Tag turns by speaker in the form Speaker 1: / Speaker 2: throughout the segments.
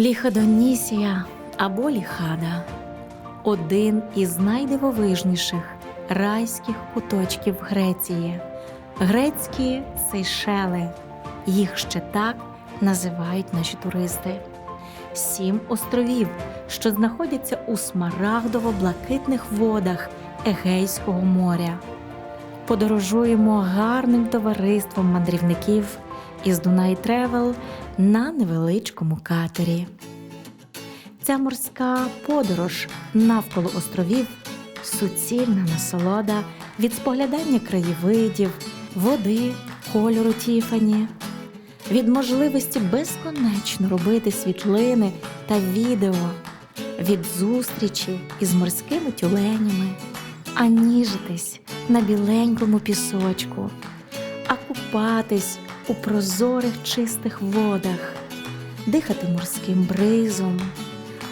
Speaker 1: Ліходонісія або ліхада один із найдивовижніших райських куточків Греції. Грецькі Сейшели. Їх ще так називають наші туристи. Сім островів, що знаходяться у смарагдово-блакитних водах Егейського моря. Подорожуємо гарним товариством мандрівників із Дунай Тревел на невеличкому катері. Ця морська подорож навколо островів суцільна насолода від споглядання краєвидів, води, кольору Тіфані, від можливості безконечно робити світлини та відео, від зустрічі із морськими тюленями, а ніжитись на біленькому пісочку, а купатись у прозорих чистих водах, дихати морським бризом,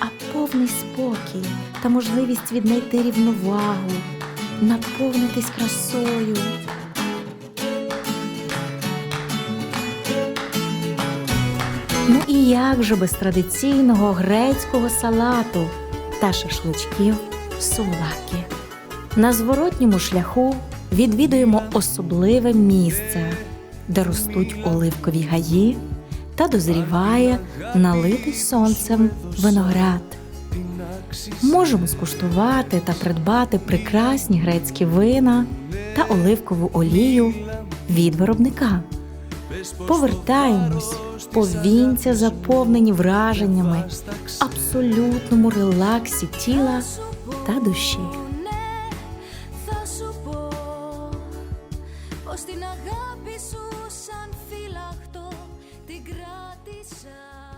Speaker 1: а повний спокій та можливість віднайти рівновагу, наповнитись красою. Ну і як же без традиційного грецького салату та шашличків сувлаки. На зворотньому шляху відвідуємо особливе місце, де ростуть оливкові гаї та дозріває налитий сонцем виноград. Можемо скуштувати та придбати прекрасні грецькі вина та оливкову олію від виробника. Повертаємось, повінця заповнені враженнями, абсолютному релаксі тіла та душі. στην αγάπη σου σαν φύλαχτο την κράτησα.